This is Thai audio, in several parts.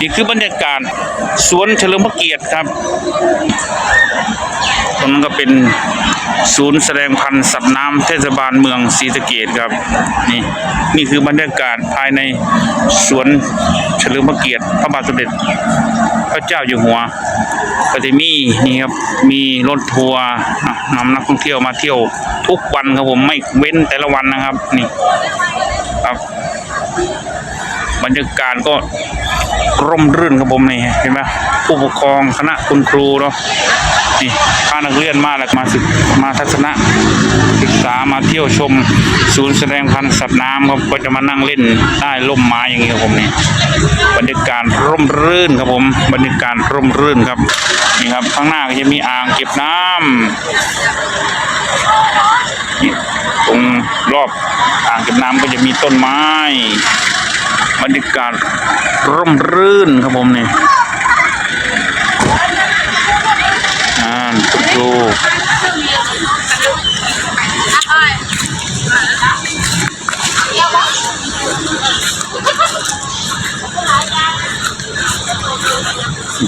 นี่คือบรรยากาศสวนเฉลิมพระเกียรติครับตรงนั้นก็เป็นศูนย์แสดงพันธุ์สัตว์น้ำเทศบาลเมืองศรีสะเกดครับ นี่นี่คือบรรยากาศภายในสวนเฉลิมพระเกียรติพระบาทสมเด็จพระเจ้าอยู่หัวก็จะมีนี่ครับมีรถทัวร์นำนักท่องเที่ยวมาเที่ยวทุกวันครับผมไม่เว้นแต่ละวันนะครับนี่ครับ บรรยากาศก็ร่มรื่นครับผมนี่เห็นไหมผู้ปกครองคณะคุณครูเนาะนี่พานักเรียนมาแล้วมาศึกมาทัศนะศึกษามาเที่ยวชม ศูนย์แสดงพันธุ์สัตว์น้ำครับก็จะมานั่งเล่นใต้ร่มไม้อย่างนี้ครับผมนี่บรรยากาศร่มรื่นครับผม บรรยากาศร่มรื่นครับนี่ครับข้างหน้าก็จะมีอ่างเก็บน้ำนี่ตรงรอบอ่างเก็บน้ำก็จะมีต้นไม้ บรรยากาศร่มรื่นครับผมนี่อ่านดู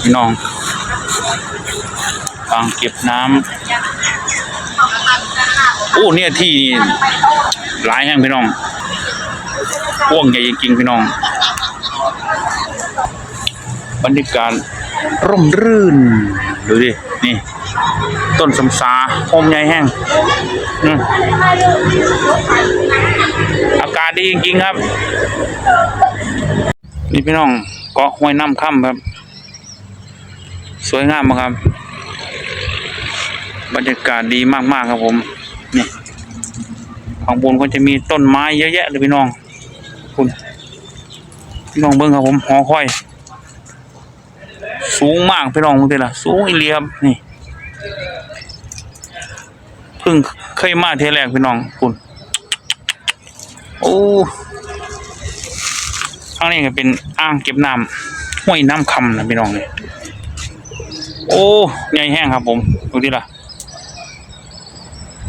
พี่น้องอ่างเก็บน้ำโอ้เนี่ยที่หลายแห่งพี่น้อง พ่วงใหญ่จริงๆพี่น้อง บรรยากาศร่มรื่น ดูดิ นี่ ต้นสำสาโฮมใหญ่แห้งอืมอากาศดีจริงๆครับ นี่พี่น้องเกาะห้วยน้ำค่ำครับ สวยงามมากครับ บรรยากาศดีมากๆครับผม นี่ข้างบนก็จะมีต้นไม้เยอะแยะเลยพี่น้อง คุณพี่น้องเบิ้งครับผมหอคอย สูงมากพี่น้องมึงทีละสูงอีเลียบนี่เพิ่งเคยมาเทแรกพี่น้องคุณโอ้ข้างนี้ก็เป็นอ่างเก็บน้ำห้วยน้ำคำนะพี่น้องเนี่ยโอ้ใหญ่แห้งครับผมดูดิล่ะ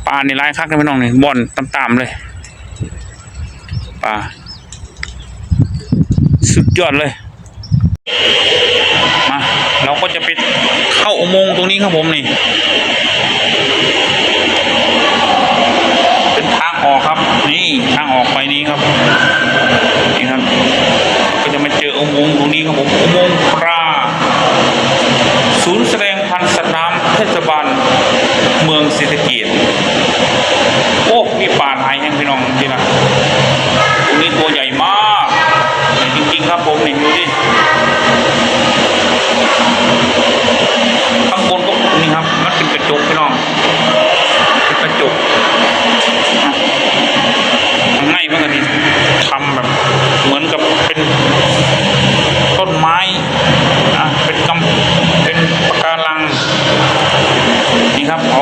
ปลาในร้ายคักนะพี่น้องเนี่ยบ่อนต่ำๆเลยปลา สุดยอดเลยมาเราก็จะไปเข้าอุโมงค์ตรงนี้ครับผมนี่ เป็นทางออกครับ นี่ทางออกไปนี้ครับนี่ครับ ก็จะมาเจออุโมงค์ตรงนี้ครับผมอุโมงค์ปลา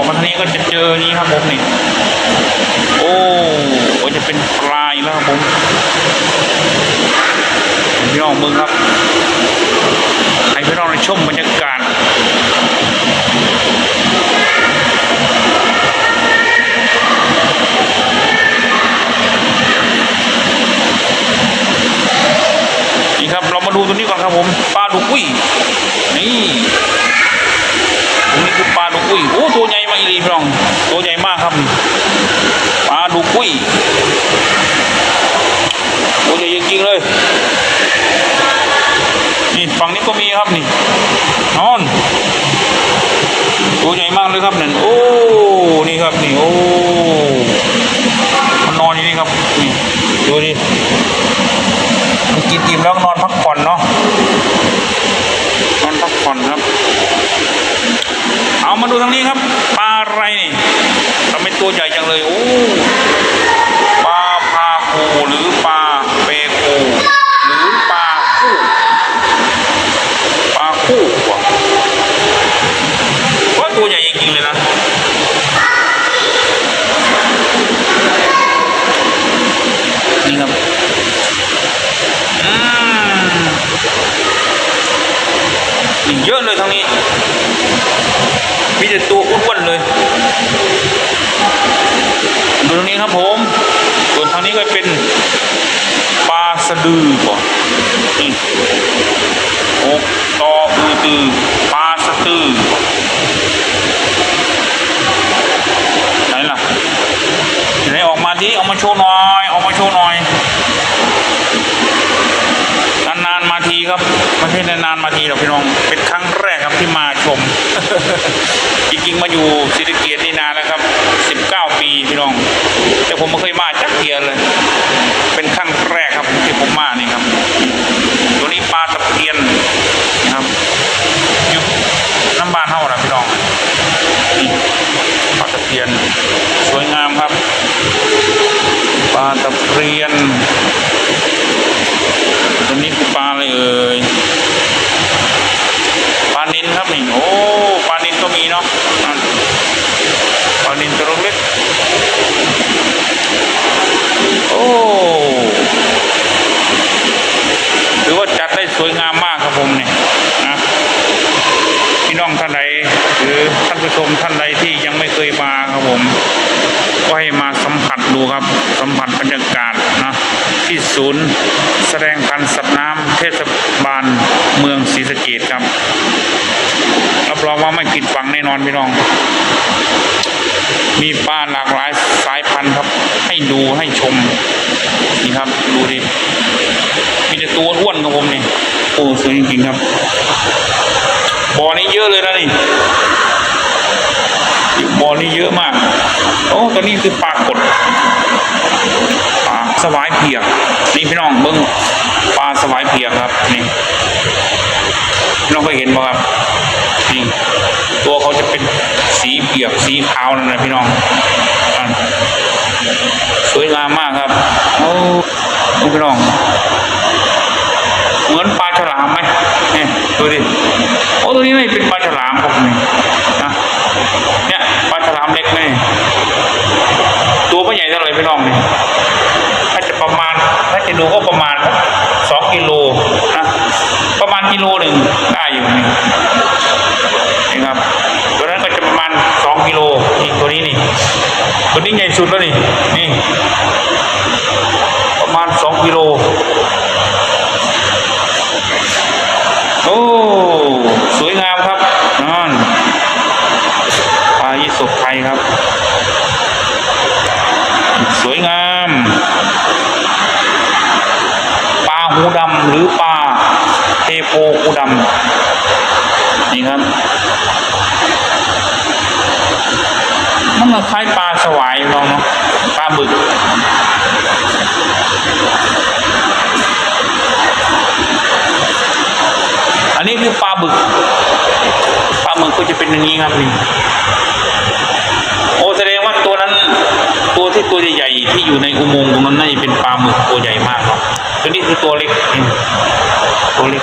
มาทางนี้ก็จะเจอนี้ครับผมนี่ โอ้ก็จะเป็นปลายแล้วครับผมพี่น้องมึงครับ ให้พี่น้องได้ชมบรรยากาศนี่ครับเรามาดูตัวนี้ก่อนครับผมปลาดุกอุ้ย นี่ตรงนี้คือปลาดุกอุ้ย โอ้ ตัวใหญ่มากอีหลีพี่น้อง ตัวใหญ่ มากครับปลาดุกุ้ยตัวใหญ่จริงๆเลยนี่ฝั่งนี้ก็มีครับนี่นอนตัวใหญ่มากเลยครับนั่นโอ้นี่ครับนี่โอ้มันนอนอยู่นี่ครับนี่ดูดิมันกินอิ่มแล้วนอนพักผ่อนเนาะนอนพักผ่อนครับ เอามาดูทางนี้ครับปลาอะไร ตัวใหญ่จังเลยโอ้ ผมส่วนทางนี้ก็เป็นปลาสะดือก่อนนี่ตือปลาสตือไหนล่ะไหนออกมาดิออกมาโชว์หน่อยออกมาโชว์หน่อยนานๆมาทีครับไม่ใช่นานๆมาทีหรอกพี่น้องเป็นครั้ง ที่มาชม จริงๆ มาอยู่ศรีสะเกียนี่นานแล้วครับ 19 ปีพี่น้อง แต่ผมไม่เคยมาจักเทียเลย เป็นครั้งแรกครับที่ผมมานี่ครับ ตัวนี้ปลาตะเพียนนะครับอยู่น้ำบานเท่าไหร่พี่น้องปลาตะเพียน สวยงามครับ ปลาตะเพียน ตัวนี้คือปลาอะไรเอ่ย ปลานินครับนี่ โอ้ ปลานินก็มีเนาะนั่นปลานินตัวเล็ก โอ้ ถือว่าจัดได้สวยงามมากครับผมเนี่ยนะพี่น้องท่านใดหรือท่านผู้ชมท่านใดที่ยังไม่เคยมาครับผมก็ให้มาสัมผัสดูครับ สัมผัสบรรยากาศนะที่ศูนย์แสดงพันธ์สัตว์น้ำเทศบาลเมืองศรีสะเกดครับรับรองว่าไม่ผิดหวังแน่นอนพี่น้อง มีปลาหลากหลายสาย ครับ ให้ดูให้ชม นี่ครับ ดูดิมีแต่ตัวอ้วนครับผมนี่โอ้สวยจริงๆครับบ่อนี้เยอะเลยนะนี่บ่อนี้เยอะมากโอ้ตัวนี้คือปลากดปลาสวายเพียกนี่พี่น้องเบิ้งปลาสวายเพียกครับนี่พี่น้องเคยเห็นป่ะครับนี่ตัวเขาจะเป็นสีเปียกสีขาวนั่นนะพี่น้องอะ สวยงามมากครับ โอ้ดูพี่น้อง เหมือนปลาฉลามไหมเนี่ยดูดิ โอ้ตัวนี้ไม่เป็นปลาฉลามครับนี่นะเนี่ยปลาฉลามเล็กนี่ตัวไม่ใหญ่เท่าไหร่พี่น้องนี่ถ้าจะประมาณ ถ้าจะดูก็ประมาณสองกิโลนะ ประมาณกิโลหนึ่งได้อยู่นี่ครับ ตัวนั้นก็จะประมาณสองกิโลนี่ตัวนี้นี่ ตัวนี้ใหญ่สุดแล้วนี่ นี่ ประมาณสองกิโล โอ้ สวยงามครับนั่นปลายี่สกไทยครับ สวยงาม ปลาหูดำหรือปลาเทโพหูดำนี่ครับ มันคล้ายปลาสวายลองเนาะปลาบึกอันนี้คือปลาบึกปลาหมึกก็จะเป็นอย่างนี้ครับนี่โอแสดงว่าตัวนั้น ตัวที่ตัวใหญ่ๆที่อยู่ในอุโมงค์ตรงนั้นน่าจะเป็นปลาหมึกตัวใหญ่มากเนาะตัวนี้คือตัวเล็กตัวเล็ก